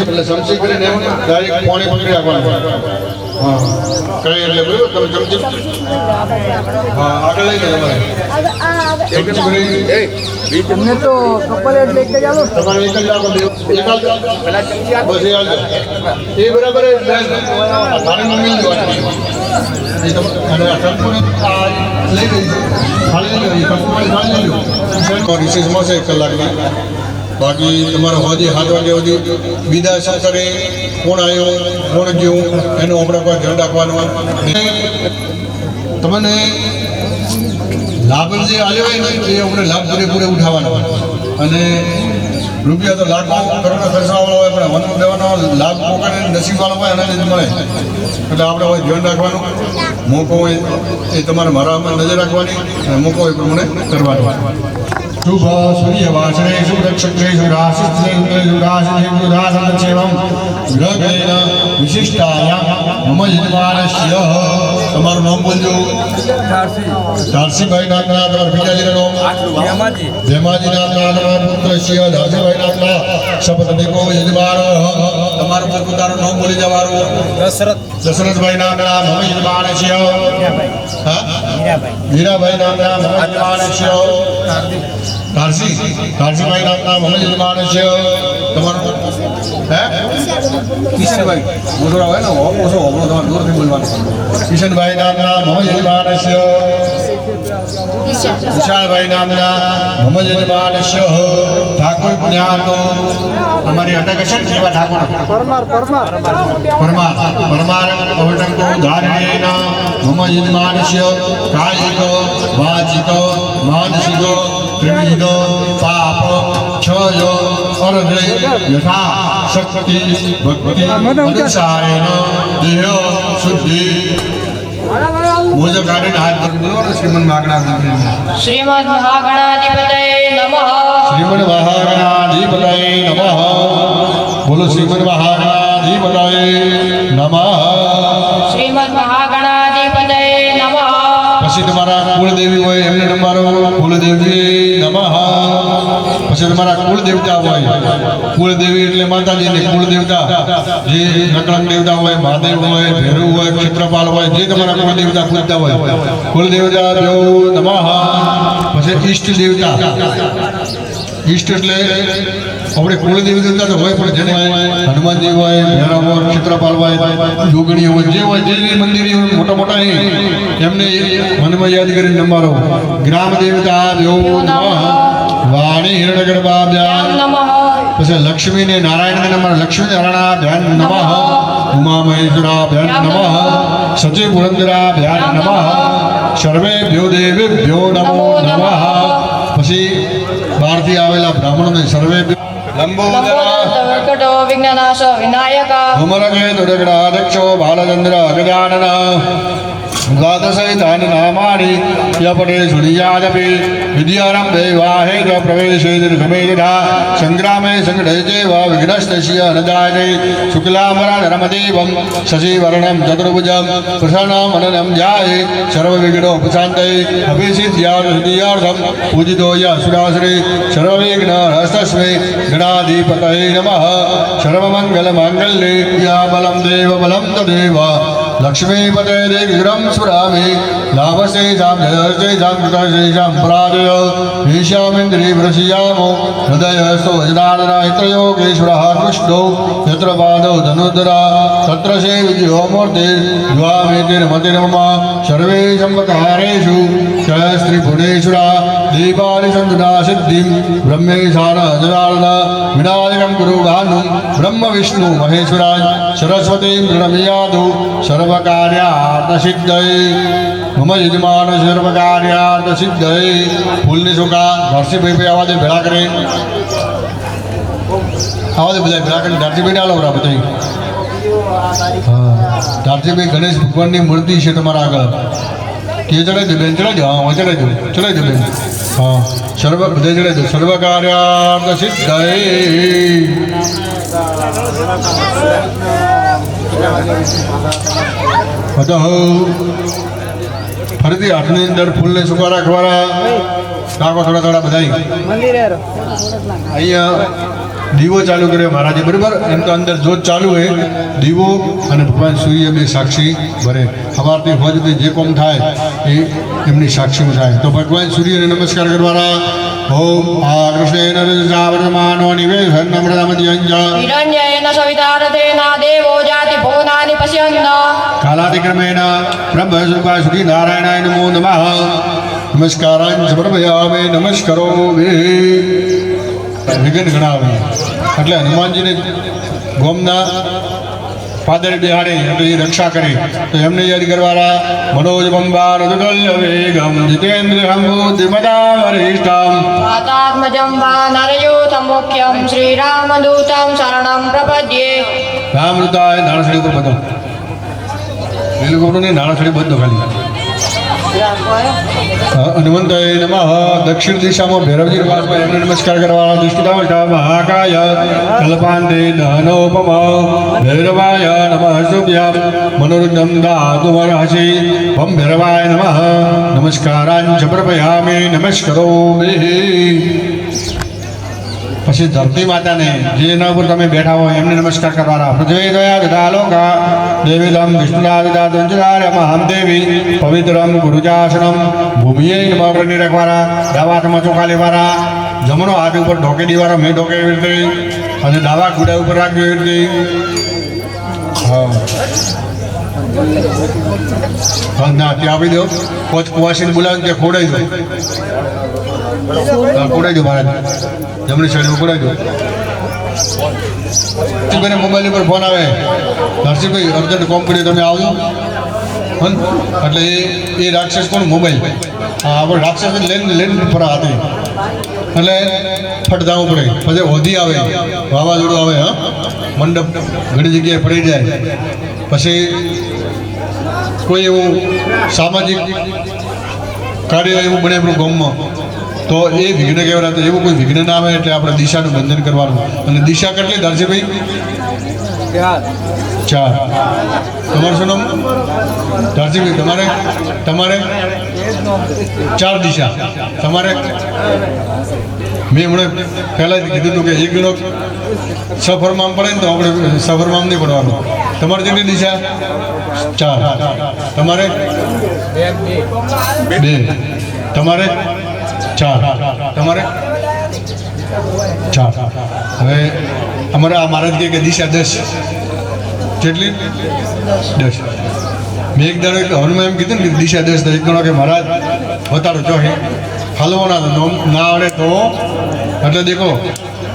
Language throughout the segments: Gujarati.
એટલે ચમચી કરીને એમ ડાયરેક્ટ પાણી પકડી રાખવાનું. હા. કઈ એટલે બરાબર તમે ચમચી હા આગળ લઈ ગયા તમારે. તમને તો કપલ એટલે લઈ કે ચાલો. તમારે એક જ રાખો બે. એક જ બસ એ હાલજો એ બરાબર જ બેન મારે મમ્મી જોવાની એ તમે અને આ સંપૂર્ણ લઈ લઈ ખાલી લઈ લઈ સંપૂર્ણ ખાલી લઈ લો. રિસેસમાં છે એક કલાકની. બાકી તમારે હોજે સાત વાગ્યા સુધી બીજા શું કોણ આવ્યો, કોણ ગયું, એનું આપણા કોઈ ધ્યાન રાખવાનું તમને લાભ જે આવ્યો હોય ને, એ આપણે લાભ પૂરેપૂરે ઉઠાવવાનો. અને રૂપિયા તો લાખો કરોડો ખર્ચવાવાળા હોય, પણ વન દેવાનો લાભ પોકાને નસીબવાળો હોય એના લીધે મળે. એટલે આપણે હવે ધ્યાન રાખવાનું. મોકો હોય એ તમારે મારામાં નજર રાખવાની અને મોકો એ પ્રમાણે કરવાનું. શુભ સૂર્ય વાસરે શુભ નક્ષત્રે શુભરાશિત્રે શુભરાશિ શુભરાશિત્રેવમ ગ્રહગણેન વિશિષ્ટાયા મમ યજમાનસ્ય તમારું નામ બોલજો ધારસીભાઈ નામના તમારા પિતાજીનું નામ ભેમાજી નામના તમારા પુત્ર શિવ ધારસીભાઈ નામના શપથ દેખો યજમાન તમારું પોતાનું નામ બોલી જવાનું દશરથ દશરથભાઈ નામના મમ શિવ હા મીરાભાઈ નામના મમ કારસી કારસીભાઈ નામના મમ માણે છે. તમારું હે? કિશનભાઈ. મોટો હોય ને? ઓછો ઓગળો તમારે દૂરથી બોલવાનું કિશનભાઈ નામના મમ માણે છે. વિશાળભાઈ નામના મમ યજમાન શિવ ઠાકોર જ્ઞાનો અમારી અટક છે ને? જેવા ઠાકોર. પરમાર પરમાર. પરમાર પરમાર. અવટંકો ધારણેન મમ યજમાનસ્ય કાયિક, વાચિક, માનસિક ત્રિવિધ પાપ ક્ષય અર્ધે યથા શક્તિ ભક્તિ અનુસારેણ દેહ શુદ્ધિ. મોજ કાઢીને હાથ પર બોલો ને શ્રીમન માગણા શ્રીમદ મહાગણાધિપતये નમઃ. શ્રીમદ મહાગણાધિપતય નમઃ. બોલો શ્રીમદ મહાગણાધિપતય પછી તમારા કુળદેવી હોય, એમને તમારો કુળદેવી નમઃ. પછી તમારા કુળદેવતા હોય, કુળદેવી એટલે માતાજીની કુળદેવતા. જે નકળંગ દેવતા હોય, મહાદેવ હોય, ભેરુ હોય, ક્ષેત્રપાલ હોય, જે તમારા કુળદેવતા પૂજતા હોય. કુળદેવતા જો નમઃ. પછી ઈષ્ટ દેવતા ઈષ્ટ એટલે આપણે કુળદેવી દેવતા તો હોય પણ જેને હનુમાનજી હોય ભૈરવ હોય ક્ષેત્રપાલ હોય જોગણી હોય જે હોય જે જે મંદિર હોય મોટા મોટા એ એમને મનમાં યાદ કરીને નંબરો. ગ્રામ દેવતા દેવો નમઃ. વાણી હિરણગર્ભાભ્યામ નમઃ. પછી લક્ષ્મી ને નારાયણ ને નંબર. લક્ષ્મી નારાયણાભ્યાન નમઃ. ઉમા મહેશ્વરાભ્યાન નમઃ. સચિવ પુરંદરાભ્યાન નમઃ. સર્વેભ્યો દેવેભ્યો નમો. નમઃ. પછી બહારથી આવેલા બ્રાહ્મણોને સર્વે લંબોદરા વિઘ્નનાશ વિનાયક. ભૂમરગે દુર્ગણાધક્ષો બાલચંદ્ર ગજાનન द्वादशैतानि नामानि यपटे सुनियादपि विद्यारम्भे वाहे च प्रवेशे दुर्गमे यथा सङ्ग्रामे सङ्घटयते वा विघ्नस्तस्य अनदायते शुक्लामराधरमदेवं शशिवर्णं चतुर्भुजं प्रसन्नमननं ध्याये सर्वविघ्नोपशान्तये अभिसिद्ध्यार्थं पूजितो य सुरासुरे सर्वविघ्नहस्तस्मै गणाधिपतये नमः सर्वमङ्गलमाङ्गल्ये या बलं देवबलं तदेव લક્ષ્મીપતે દેવિગ્રમ સ્ફુરામે લાભસે જામ જયસે જામ કૃતસે જામ પરાજય ઈશામિન્દ્રી વૃષિયામો હૃદય સ્તો હિતયોગેશ્વર કૃષ્ણો યત્ર પાદો ધનુદ્રા તત્ર સે વિજયો મૂર્તિ દ્વામેતિર્મતિર્મમા સર્વે સંપકારેષુ જય શ્રી ભુવનેશ્વરા દીપાલી સંતુના સિદ્ધિમ બ્રહ્મેશાન અજરાળન વિનાયકમ ગુરુ ભાનુ બ્રહ્મ વિષ્ણુ મહેશ્વરાજ સરસ્વતી પ્રણમિયાદુ સર્વકાર્યાર્થ સિદ્ધય મમ યજમાન સર્વકાર્યાર્થ સિદ્ધય ફૂલની સુકા નરસિંહભાઈ ભાઈ આવા ભેળા કરે આવા દે બધા ભેળા કરે નરસિંહભાઈ આલો બરા બધા હા ગણેશ ભગવાનની મૂર્તિ છે તમારા આગળ તે ચડાવી દો બેન ચડે દો હા ચડાવી દો ચડાવી દો બેન હા સર્વ બધે ચડે દો સર્વકાર્યાર્થ સિદ્ધય અતઃ ફરીથી હાથની અંદર ફૂલને સુકા રાખવાના. રાખો થોડા થોડા બધા અહીંયા દીવો ચાલુ કર્યો મહારાજે. બરાબર? એમ તો અંદર જોત ચાલુ હોય. દીવો અને ભગવાન સૂર્ય બે સાક્ષી ભરે. સવારથી હોજ જે કોમ થાય એ એમની સાક્ષીમાં થાય. તો ભગવાન સૂર્યને નમસ્કાર કરવાના ઓમ આ કૃષ્ણેન નિવેશ દેવો જાતિ ભુવનાનિ પશ્યન્ત કાલાતિક્રમેણ બ્રહ્મ સ્વરૂપા સુખી નારાયણાય નમો નમઃ. નમસ્કારાન સમર્પયામે નમસ્કારો વે વિઘ્ન ગણાવે. એટલે હનુમાનજીને ગોમના પાદર બિહાડે એટલે એ રક્ષા કરી. તો એમને યાદ કરવાના મનોજ બંબાર ઉદકલ્ય વેગમ જીતેન્દ્ર મદા વરિષ્ઠમ વાતાત્મજં વા શ્રી રામ દૂતમ શરણમ પ્રપદ્યે. રામૃતાય નાણસડી ઉપર બધો. રેલુગોપનું નાણસડી બધો ખાલી. હનુમંતાય નમઃ દક્ષિણ દિશામાં ભૈરવજી વાસમાં એમને નમસ્કાર કરવાના દુષ્ટાવટા મહાકાય કલ્પાંતે દહનોપમ ભૈરવાય નમઃ શુભ્યામ મનોરુદ્ધમ દાતુ હસી ભમ ભૈરવાય નમઃ નમસ્કારાંચ સમર્પયામે નમસ્કરો પછી ધરતી માતાને જેના ઉપર તમે બેઠા હોય એમને નમસ્કાર કરવાના. પૃથ્વી દયા દદા લોકા, દેવી દમ વિષ્ણુના દદા દંજરાર્ય મહામ દેવી, પવિત્રમ ગુરુજાસનમ, ભૂમિએ નમઃ રાખવાના ડાબા હાથમાં ચોખા લેવાના, જમણો હાથ ઉપર ઢોકે દીવાના, મેં ઢોકે એવી રીતે, અને ડાબા ગુડા ઉપર રાખજો એવી રીતે. હા. ના ત્યાં આપી દો. કોચ કુવાસીને બોલાવીને ત્યાં ખોડાઈ દો. ખોડાઈ દો, મહારાજ. જમણી સાઈડ દો નરસિંહભાઈને મોબાઈલ ઉપર ફોન આવે? નરસિંહભાઈ અર્જન્ટ કોમ કરી તમે આવજો? એટલે એ એ રાક્ષસ કોણ? મોબાઈલ આપણે રાક્ષસ લઈને લઈને પર હતી. એટલે ફટ જવું પડે પછી હોધી આવે, વાવાઝોડું આવે, હા. મંડપ ઘણી જગ્યાએ પડી જાય. પછી કોઈ એવું સામાજિક કાર્ય એવું બને આપણું ગામમાં. તો એ વિઘ્ન કહેવાય તો એવું કોઈ વિઘ્ન ના આવે એટલે આપણે દિશાનું બંધન કરવાનું. અને દિશા કેટલી દરજીભાઈ ચાર. તમારું શું નામ? દરજીભાઈ તમારે? તમારે? ચાર દિશા. તમારે? મેં હમણાં પહેલાં જ કીધું હતું કે એક ગણો સફરમાં પડે ને તો આપણે સફરમાં નહીં પડવાનું. તમારે કેટલી દિશા? ચાર. તમારે? બે. તમારે? ચાર તમારે? ચાર હવે અમારે આ મહારાજ કે દિશા દસ. કેટલી દસ. મેં એક દાડો એક હનુમાન એમ કીધું ને કે દિશા દસ એક ગણો કે મહારાજ, બતાડો જો હે હલવો ના ના આવડે તો? એટલે દેખો,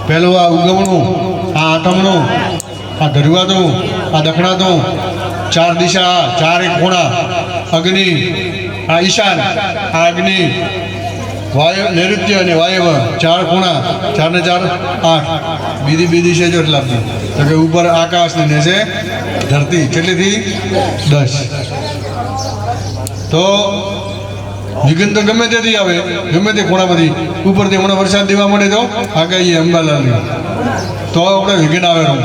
પહેલું આ ઉગમણું, આ આઠમનું આ ધરવાતું આ દખણાતું ચાર દિશા ચાર એક ખૂણા, અગ્નિ, આ ઈશાન, આ અગ્નિ વાયુ નૈઋત્ય અને વાયવ ચાર ખૂણા, ચાર ને ચાર આઠ. બીજી બીજી છે જો એટલા તો કે ઉપર આકાશ ને નીચે ધરતી. કેટલીથી? દસ. તો વિઘન તો ગમે ત્યાંથી આવે. ગમે તે ખૂણામાંથી. ઉપરથી હમણાં વરસાદ દેવા મળે તો આગાહી અંબાલાલની. તો આપણે વિઘન આવેલું.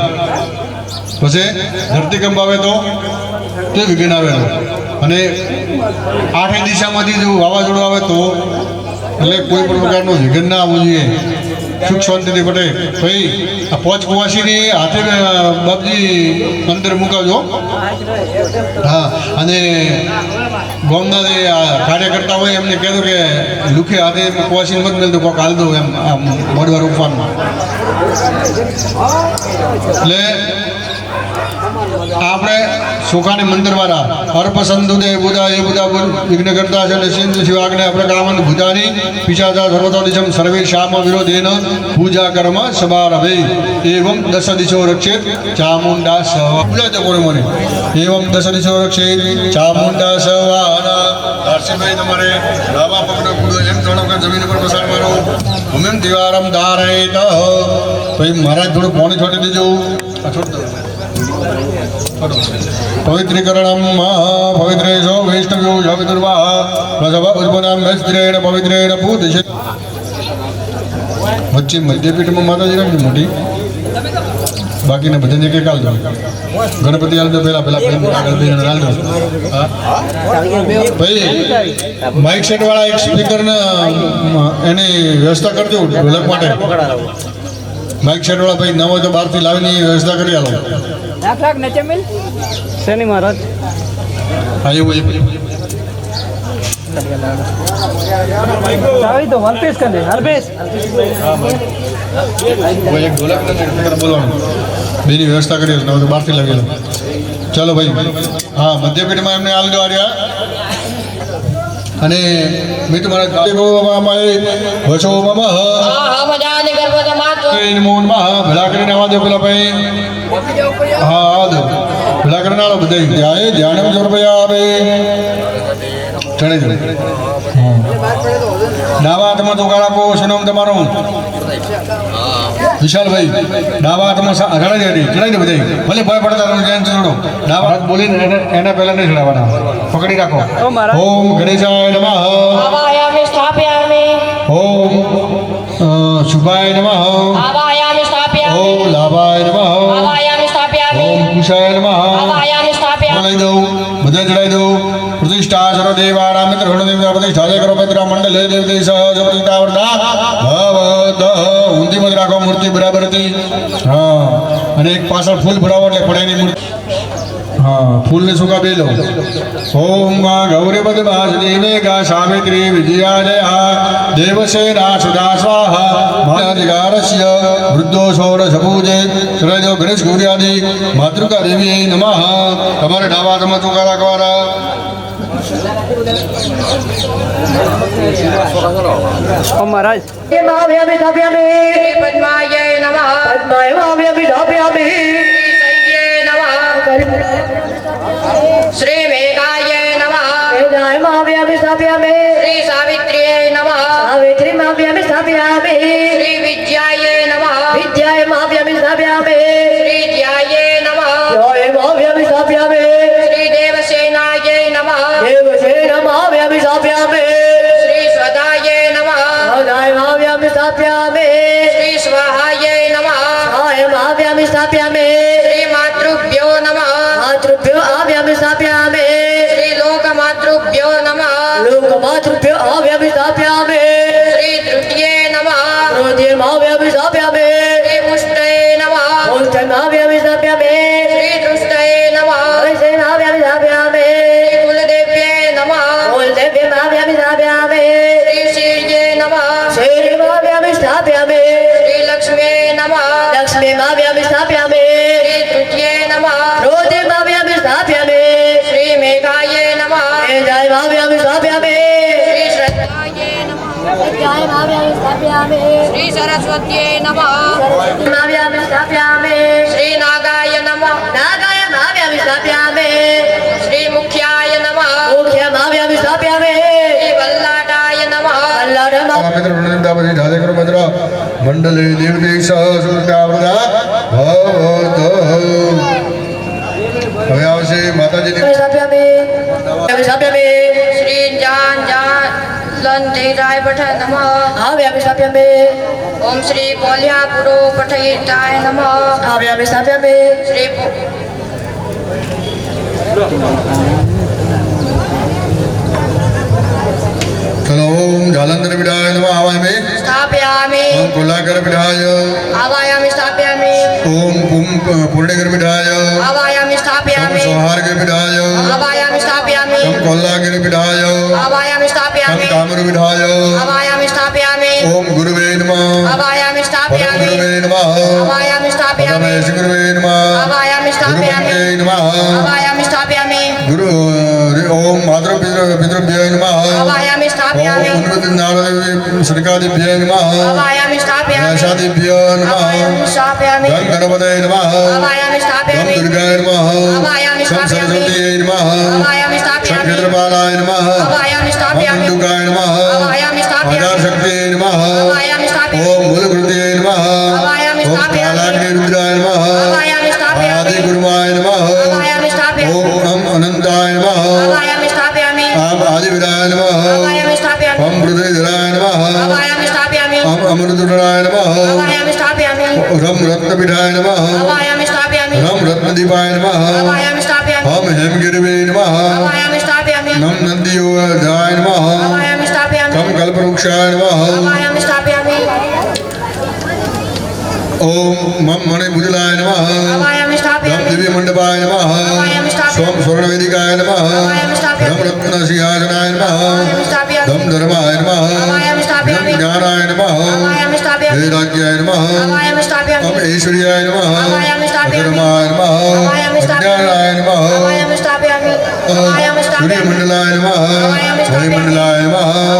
પછી ધરતીકંપ આવે તો તે વિઘન આવેલું. અને આઠે દિશામાંથી જો વાવાઝોડું આવે તો એટલે કોઈ પણ પ્રકારનું વિઘન ના આવવું જોઈએ સુખ શાંતિથી પટે. ભાઈ, આ પોચ કુવાસીની હાથે બાપજી અંદર મુકાવજો. હા, અને ગોમના જે કાર્યકર્તા હોય એમને કહેતો કે લુખે હાથે કુવાસીને મત મેલતો કોક હાલ દો એમ, આમ મોડવાર ઉપવાનમાં એટલે આપણે સુખાની હરપસંદ દે બુધા, એ બધા વિઘ્ન કરતા છે સિંધ શિવાગ્ને આપણે કામન ભૂતાની પિશાચા સર્વતો દિશમ સર્વે શ્યામ વિરોધેન પૂજા કર્મ સમારભે. એવમ દશ દિશો રક્ષેત ચામુંડા સહ પૂજા તો કોને મને એવમ દશ દિશો રક્ષેત ચામુંડા સવાના હર્ષભાઈ તમારે ડાબા પગનો કૂદો એમ ત્રણ વખત જમીન પર પસાર મારો એમ દિવારમ ધારયત. પછી મહારાજ થોડું પાણી છોડી દેજો. છોડ દો. પવિત્રીકરણમ પવિત્રેશો વૈષ્ણવ્યો જવિદુર્વાહ પ્રસવ ઉદ્ભનામ વસ્ત્રેણ પવિત્રેણ પૂજ્ય વચ્ચે મધ્યપીઠમાં માતાજી રાખી મોટી બાકીને ભજન એક કાલ દો ગણપતિ હાલ દો પહેલા પહેલા ભાઈ માઇક સેટ વાળા એક સ્પીકર એની વ્યવસ્થા કરજો ઢોલક માટે માઇક શેડવાળા ભાઈ ન હોય તો બહારથી લાવીને વ્યવસ્થા કરી આલો. લાખ લાખ નીચે મિલ. શેની મહારાજ હા ચાવી તો વન કરી એક ઢોલક ને બોલવાનું. બેની વ્યવસ્થા કરી આલો ન તો બહારથી લાવી આલો. ચાલો ભાઈ હા મધ્ય પેઢીમાં એમને હાલ દો આર્યા. અને મેં તમારા હા. હા મજા ને ગર્ભધમાત્વ મોહનમાં ભલા કરીને આવા દો પેલા ભાઈ. હા આ દો. ભલા કરીને આવો બધા. ધ્યાય ધ્યાન જોર ભાઈ આવે. ચડે જો ડાબા હાથમાં ચોગાડ આપો શું તમારું? વિશાલભાઈ ડાબા હાથમાં સા- દે ચડાઈ દે બધા ભલે ભય પડતા તમે ધ્યાન છોડો. ડાબા હાથ બોલીને એને એના પહેલા નહીં ચડાવવાના. પકડી રાખો. ઓમ ગણેશાય નમઃ. ઓમ શુભાય નમઃ આવાયામિ સ્થાપયામિ ઓમ લાભાય નમઃ આવાયામિ સ્થાપયામિ ઓમ કુશાય નમઃ આવાયામિ સ્થાપયામિ લઈ દઉં બધા ચડાઈ દઉં પ્રતિષ્ઠા સર્વ દેવાણા મિત્ર હણ દેવ પ્રતિષ્ઠા જય કરો મિત્ર મંડળ દેવતી દેવ પ્રતિષ્ઠા વરદા ભવદ ઊંધી મત રાખો મૂર્તિ બરાબર હતી હા અને એક પાછળ ફૂલ ભરાવો એટલે પડેની મૂર્તિ હા ફૂલને સુકા બે લો ઓમ મા ગૌરી પદ વાસુદેવે ગા સાવિત્રી વિજયાજયા દેવસેના સુધા સ્વાહા માધિકારસ્ય વૃદ્ધો ષોડશ પૂજે શ્રેજો ગણેશ ગૌર્યાદિ માતૃકા દેવી નમઃ તમારે ડાબા હાથમાં નમઃ શ્રી સાવિત્રીએ નમઃ. શ્રી વિદ્યાય નમઃ. શ્રી ધ્યાય શ્રી સરસ્વતી નમઃ માવ્યામિ શ્રી નાગાય નમઃ નાગાયમાવ્યામિ સ્થાપ્યામે શ્રી મુખ્યાય નમઃ મુખ્યમાવ્યામિ સ્થાપ્યામે શ્રી વલ્લાટાય નમઃ મિત્ર વૃંદા બધી ધાજે કરો મિત્ર મંડલે દેવતી સહ ભવત હવે આવશે જાન લંધીરાય પઠ નમઃ આવ્યામિ સ્થાપ્યામે ઓમ શ્રી કોલ્યાપુરો પઠયિતાય નમઃ આવ્યામિ સ્થાપ્યામે શ્રી પુ- ચલો ઓમ જાલંધર વિડાય નમઃ આવાય મે સ્થાપયામિ ઓમ કુલાકર વિડાય આવાયામિ સ્થાપયામિ ઓમ કુમ પૂર્ણેકર વિડાય આવાયામિ ઓમ સ્થાપયામિ સૌહાર્ગર વિડાય આવાયામિ સ્થાપયામિ ઓમ કોલ્લાકર વિડાય આવાયામિ ઓમ સ્થાપયામિ કામર વિડાય આવાયામિ સ્થાપયામિ ઓમ ગુરુવે નમઃ આવાયામિ પરમ સ્થાપયામિ ગુરુવે નમઃ આવાયામિ સ્થાપયામિ પરમેશ ગુરુવે નમઃ આવાયામિ સ્થાપયામિ ગુરુપત્યે નમઃ આવાયામિ સ્થાપયામિ ગુરુ ઓમ માતૃ પિતૃ પિતૃભ્ય નમઃ આવાયામિ સ્થાપયામિ ઓમ ઉન્નત નારદ સડકાદિભ્ય નમઃ આવાયામિ સ્થાપયામિ વ્યાસાદિભ્ય નમઃ આવાયામિ સ્થાપયામિ ગમ ગણપતય નમઃ આવાયામિ ગમ સ્થાપયામિ દુર્ગાય નમઃ આવાયામિ ગમ સ્થાપયામિ આવાયામિ સ્થાપયામિ વૈરાગ્યાય નમઃ આવાયામિ સ્થાપયામિ અમ ઐશ્વર્યાય આવાયામિ નમઃ સ્થાપયામિ. ધર્માય આવાયામિ નમઃ સ્થાપયામિ. અજ્ઞાનાય નમઃ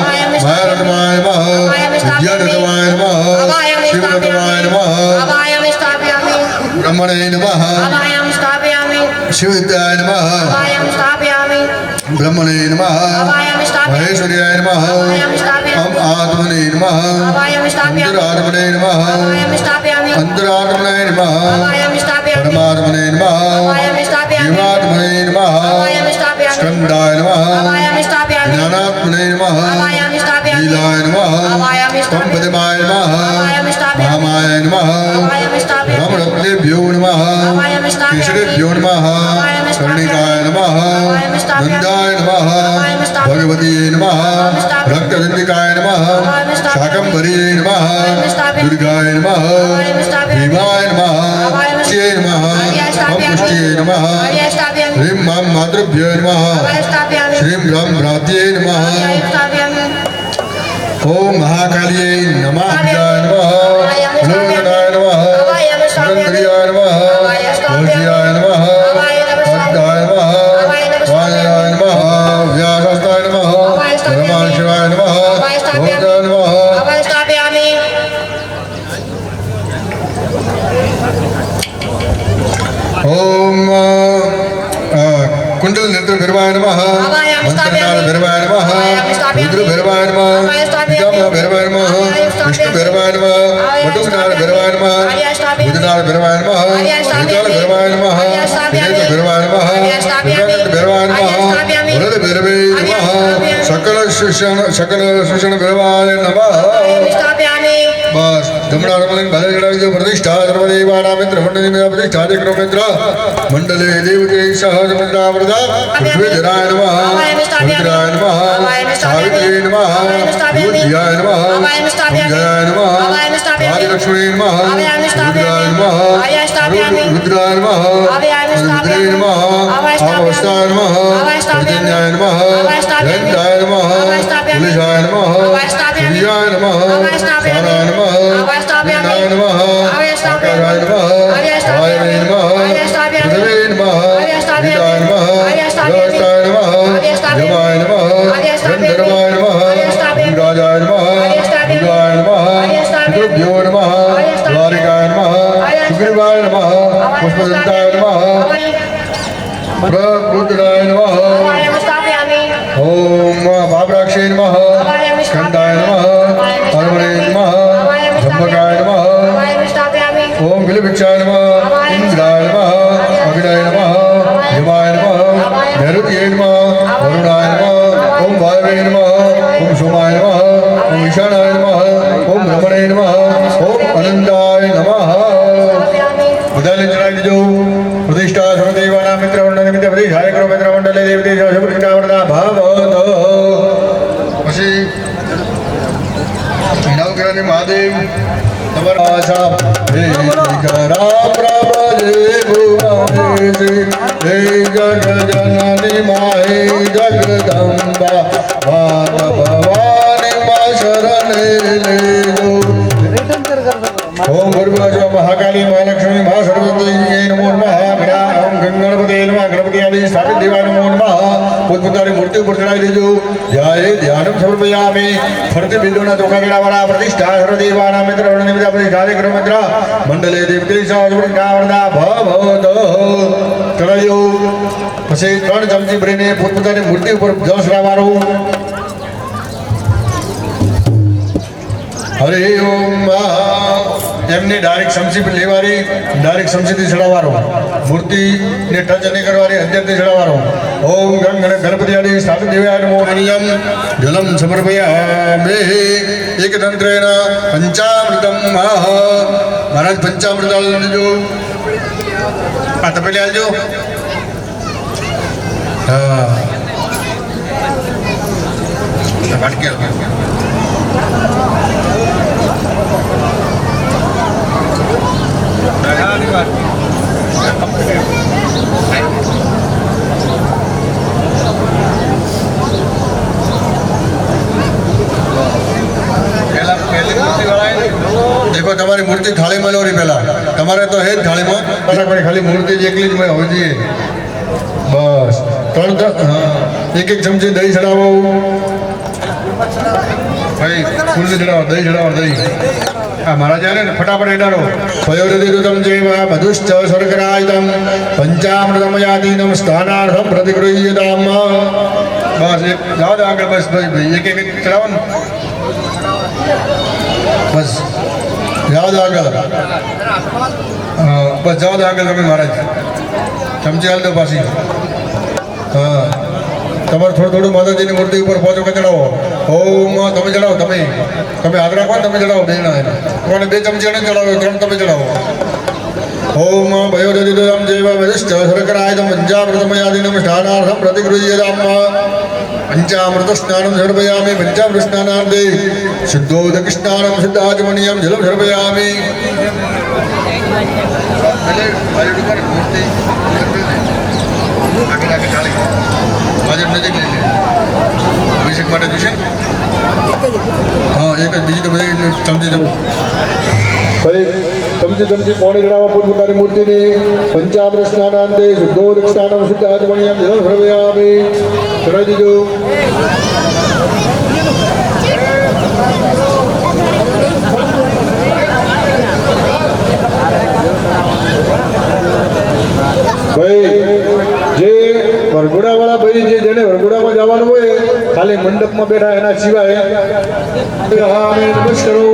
આવાયામિ સ્થાપયામિ આવાયામિ સ્થાપયામિ સૂર્યમંડલાય નમઃ આવાયામિ સ્થાપયામિ. હરિમંડલાય નમઃ આવાયામિ સ્થાપયામિ. ભારતમાય નમઃ આવાયામિ સ્થાપયામિ. વિદ્યારતમાય નમઃ આવાયામિ શિવરતમાય નમઃ આવાયામિ સ્થાપયામિ બ્રહ્મણે નમઃ આવાયામિ સ્થાપયામિ નમઃ રક્તદંતિકાય નમઃ શાકંભરીય નમઃ દુર્ગાય નમઃ ભીમાય નમઃ આવાયામિ પુષ્ટ્યે નમઃ આવાયામિ સ્થાપયામિ પુષ્ટ્યે નમઃ આવાયામિ સ્થાપયામિ હ્રીમ મામ માતૃભ્યો નમઃ આવાયામિ સ્થાપયામિ શ્રીમ રામ ભ્રાત્યે નમઃ સ્થાપયામિ. પરમાશિવાય નમઃ. આવાયામિ સ્થાપયામિ. ભોજાય નમઃ. આવાયામિ સ્થાપયામિ ઓમ અ, કુંડલ નેત્ર ભૈરવાય નમઃ. આવાયામિ મંત્રનાદ સ્થાપયામિ. ભૈરવાય નમઃ. આવાયામિ સ્થાપયામિ. રુદ્ર ભૈરવાય નમઃ. આવાયામિ સ્થાપયામિ. પિતામહ ભૈરવાય નમઃ. આવાયામિ સ્થાપયામિ. વિષ્ણુ સકલ શિષણ સકલ શિષણ ભૈરવાય નમઃ બસ. જમણા રમણ ભલે ચડાવી દો પ્રતિષ્ઠા સર્વદેવાના મિત્ર મંડળી મેં પ્રતિષ્ઠા ચક્ર મિત્ર. મંડલે દેવતે સહજ મંડાવૃતા પૃથ્વી ધરાય નમઃ. પવિત્રાય નમઃ સાવિત્રી નમઃ. બુદ્ધિયાય નમઃ. સંજયાય નમઃ. આદિલક્ષ્મી નમઃ રુદ્રાય નમઃ રુદ્રાય નમઃ રુદ્રે નમઃ આવસ્થાય નમઃ પર્જન્યાય નમઃ જયંતાય નમઃ પુલિસાય નમઃ સૂર્યાય નમઃ સારાય નમઃ વિઘ્નાય નમઃ આકારાય નમઃ વાયવે નમઃ પૃથ્વે નમઃ વિદાય નમઃ વ્યવસ્થાય નમઃ જમાય નમઃ ગંધર્વાય પુષ્પદંતાય નમઃ પ્રકૃતરાય નમઃ ઓમ બાબરાક્ષે નમઃ સ્કંદાય નમઃ હરમણે નમઃ ધમ્મકાય નમઃ ઓમ વિલભિક્ષાય નમઃ ઓમ ભૂર્ભુવસ્વ મહાકાલી મહાલક્ષ્મી મહા સરસ્વતી નમો નમઃ. વિના ઓમ ગંગણપતિ નમઃ. ગણપતિ આદિ સ્થાપિત દેવા નમો નમઃ. પોતપોતાની મૂર્તિ ઉપર ચડાવી દેજો. જય ધ્યાનમ સમર્પયામે. ફરતે બિંદુના ચોખા ગેડાવાળા પ્રતિષ્ઠા સર્વદેવાના મિત્ર નિમિત્ત પ્રતિષ્ઠા કર મિત્ર. મંડલે દેવતી સહસ્રતા વરદા ભવતો. ચડાવ્યો પછી ત્રણ ચમચી ભરીને પોતપોતાની મૂર્તિ ઉપર જળ ચડાવવાનું હરે ઓમ એમને ડાયરેક્ટ સમસી લેવાની ડાયરેક્ટ સમસીથી ચડાવવાનો. મૂર્તિને ટચ નહીં કરવાની અત્યારથી ચડાવવાનો. ઓમ ગંગ ગણ ગણપતિ આદિ સ્થાપિત દેવાય નમો નિયમ જલમ સમર્પયામે એકતંત્રેણ પંચામૃતમ મહારાજ પંચામૃત લેજો આ તપેલી આવજો હા. આલો. પહેલી દેખો, તમારી મૂર્તિ થાળીમાં રી પહેલા તમારે તો હે જ થાળીમાં. ખાલી મૂર્તિ જ એકલી જ હોવી જોઈએ. બસ. ત્રણ એક એક ચમચી દહીં ચડાવો. ભાઈ ફૂલ ચડાવો, દહીં ચડાવો, દહીં. મહારાજ ને ફટાફટ એડાડો. પયોરદિદુતમ જૈવા મધુશ્ચ શર્કરાયુતમ પંચામૃતમ યાદીનમ સ્થાનાર્થમ પ્રતિગૃહ્યતામ બસ એક, જાઓ આગળ બસ ભાઈ એક એક ચડાવો બસ, જાઓ આગળ. બસ જાઓ આગળ તમે મહારાજ. ચમચી હાલ દો પાછી. હા, તમારે થોડું થોડું માતાજીની મૂર્તિ ઉપર પહોંચો કે ચડાવો? ઓમ તમે ચડાવો તમે તમે હાથ રાખો તમે ચડાવો બે જણા. કોને બે ચમચી એને ચડાવો ત્રણ તમે ચડાવો ઓમ ભયોદિદમ જૈવ વરિષ્ઠ શર્કરાય પંચામૃતમયાદિનમ સ્થાનાર્થમ પ્રતિગૃહ્યતામ પંચામૃત સ્નાનમ સર્પયામિ પંચામૃત સ્નાનાર્થે શુદ્ધોદક સ્નાનમ અભિષેક માટે જોશે? હા, એક જ, બીજી તો બધી ચમચી ચમચી ચમચી ચમચી પોણી ચડાવવા પોતપોતાની મૂર્તિની પંચામૃત સ્નાનાંતે શુદ્ધોદક સ્નાનમ શુદ્ધ આચમણીયમ જલ ભરવયામિ. ચડાવી દીધો. ભાઈ, જે વરઘોડાવાળા ભાઈ જે જેને વરઘોડામાં જવાનું હોય ખાલી મંડપમાં બેઠા એના સિવાય. નમસ્કારો